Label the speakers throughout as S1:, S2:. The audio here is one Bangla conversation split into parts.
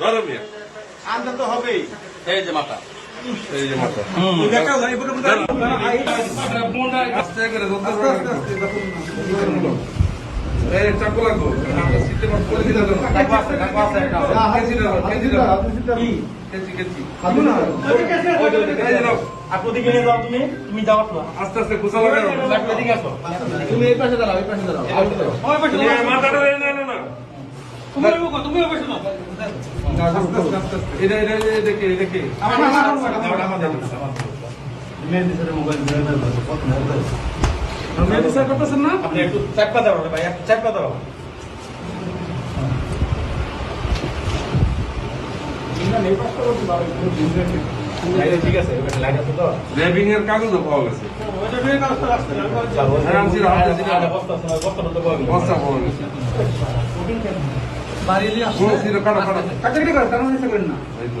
S1: ধরো মিয়া।
S2: আনতে তো হবেই।
S1: এই যে মাথা। এই যে মাথা। আস্তে করে
S3: তুমি তুমি যাও
S1: আস্তে আস্তে ঘুষা লাগাও
S2: তুমি এই পাশে দাঁড়াও এই পাশে দাঁড়াও
S1: মাথাটা না না না
S3: মোবাইল আপনি একটু চাপা দাও ভাই চাপা দাও ঠিক আছে লাইট আছে তো
S1: র্যাবিং এর কাগজও পাওয়া গেছে হ্যাঁ, আমি ছিলাম, আমি ছিলাম।
S3: বস্তা আছে বস্তা তো পাওয়া গেল
S1: বস্তা পাওয়া গেছে ও, ছিল, কাটো, কাটো। এই তো,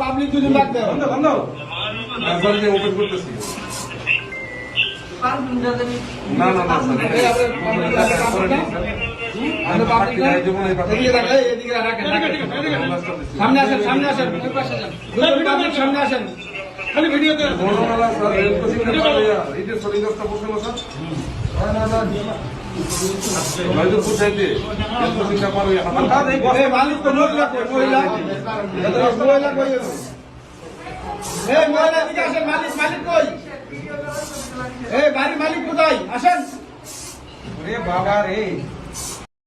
S2: পাবলিক দুজন রাখতে বন্ধ বন্ধ।
S1: আর যে open করতেছি। না, না, না, স্যার।
S2: এই না
S1: এই এই
S2: এই রাখেন সামনে আসেন সামনে আসেন। সামনে আসেন।
S3: খালি ভিডিওতে
S1: বড়মালা, স্যার, রেল ক্রসিংটা পার এই যে সরি বসে না, স্যার? হয়তো বুঝাইতে,
S2: মালিক কোথায়? আসেন।
S3: বাবা রে।